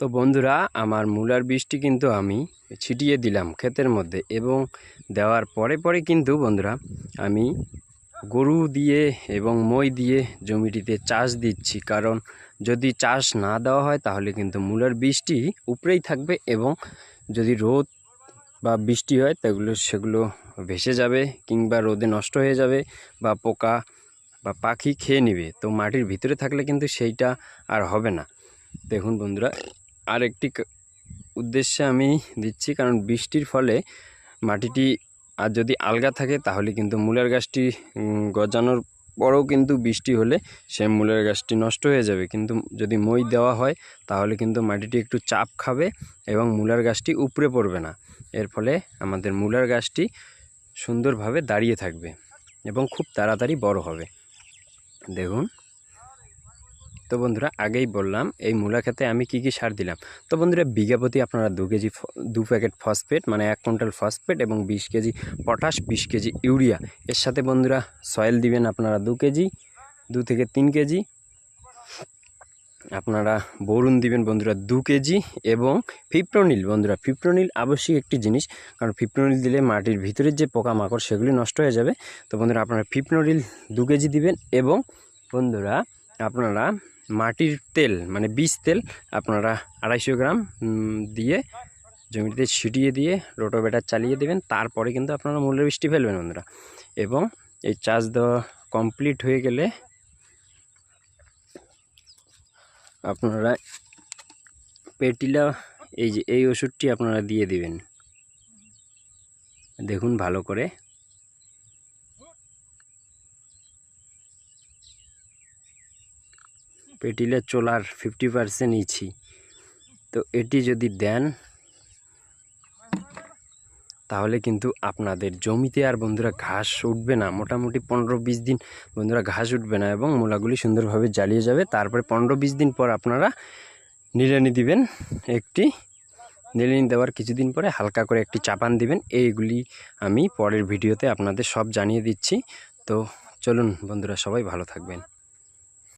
তো বন্ধুরা, আমার মূলার বীজটি কিন্তু আমি ছিটিয়ে দিলাম ক্ষেতের মধ্যে এবং দেওয়ার পরে পরে কিন্তু বন্ধুরা, আমি গরু দিয়ে এবং মই দিয়ে জমিটিতে চাষ দিচ্ছি। কারণ যদি চাষ না দেওয়া হয়, তাহলে কিন্তু মূলার বীজটি উপরেই থাকবে এবং যদি রোদ বা বৃষ্টি হয়, তাগুলো সেগুলো ভেসে যাবে কিংবা রোদে নষ্ট হয়ে যাবে বা পোকা বা পাখি খেয়ে নেবে। তো মাটির ভিতরে থাকলে কিন্তু সেইটা আর হবে না। দেখুন বন্ধুরা আর একটি উদ্দেশ্যে আমি দিচ্ছি, কারণ বৃষ্টির ফলে মাটিটি আর যদি আলগা থাকে, তাহলে কিন্তু মূলের গাছটি গজানোর পরেও কিন্তু বৃষ্টি হলে সে মূলের গাছটি নষ্ট হয়ে যাবে। কিন্তু যদি মই দেওয়া হয়, তাহলে কিন্তু মাটিটি একটু চাপ খাবে এবং মূলার গাছটি উপরে পড়বে না। এর ফলে আমাদের মূলার গাছটি সুন্দরভাবে দাঁড়িয়ে থাকবে এবং খুব তাড়াতাড়ি বড় হবে। দেখুন। তো বন্ধুরা, আগেই বললাম, এই মূলা খেতে আমি কি কি সার দিলাম? তো বন্ধুরা, বিঘা প্রতি আপনারা দু কেজি দু প্যাকেট ফসফেট মানে এক কুইন্টাল ফসফেট এবং বিশ কেজি পটাশ, বিশ কেজি ইউরিয়া। এর সাথে বন্ধুরা, সয়েল দিবেন আপনারা দু কেজি, দু থেকে তিন কেজি। আপনারা বরুণ দিবেন বন্ধুরা দু কেজি এবং ফিপ্রোনিল। বন্ধুরা, ফিপ্রোনিল আবশ্যিক একটি জিনিস, কারণ ফিপ্রোনিল দিলে মাটির ভিতরের যে পোকামাকড়, সেগুলি নষ্ট হয়ে যাবে। তো বন্ধুরা, আপনারা ফিপ্রোনিল দু কেজি দিবেন এবং বন্ধুরা, আপনারা মাটির তেল মানে বীজ তেল আপনারা আড়াইশো গ্রাম দিয়ে জমিতে ছিটিয়ে দিয়ে রোটোভেটার চালিয়ে দেবেন। তারপরে কিন্তু আপনারা মূল্য বৃষ্টি ফেলবেন বন্ধুরা। এবং এই চাষ দেওয়া কমপ্লিট হয়ে গেলে আপনারা পেটিলা, এই যে এই ওষুধটি আপনারা দিয়ে দিবেন। দেখুন ভালো করে। পেটিলা চোলার ফিফটি পার্সেন্ট ইছি তো এটি যদি দেন, তাহলে কিন্তু আপনাদের জমিতে আর বন্ধুরা ঘাস উঠবে না। মোটামুটি পনেরো বিশ দিন বন্ধুরা ঘাস উঠবে না এবং মূলাগুলি সুন্দরভাবে জ্বালিয়ে যাবে। তারপরে পনেরো বিশ দিন পর আপনারা নিড়ানি দিবেন, একটি নিড়ানি দেওয়ার কিছুদিন পরে হালকা করে একটি চাপান দিবেন। এইগুলি আমি পরের ভিডিওতে আপনাদের সব জানিয়ে দিচ্ছি। তো চলুন বন্ধুরা সবাই ভালো থাকবেন।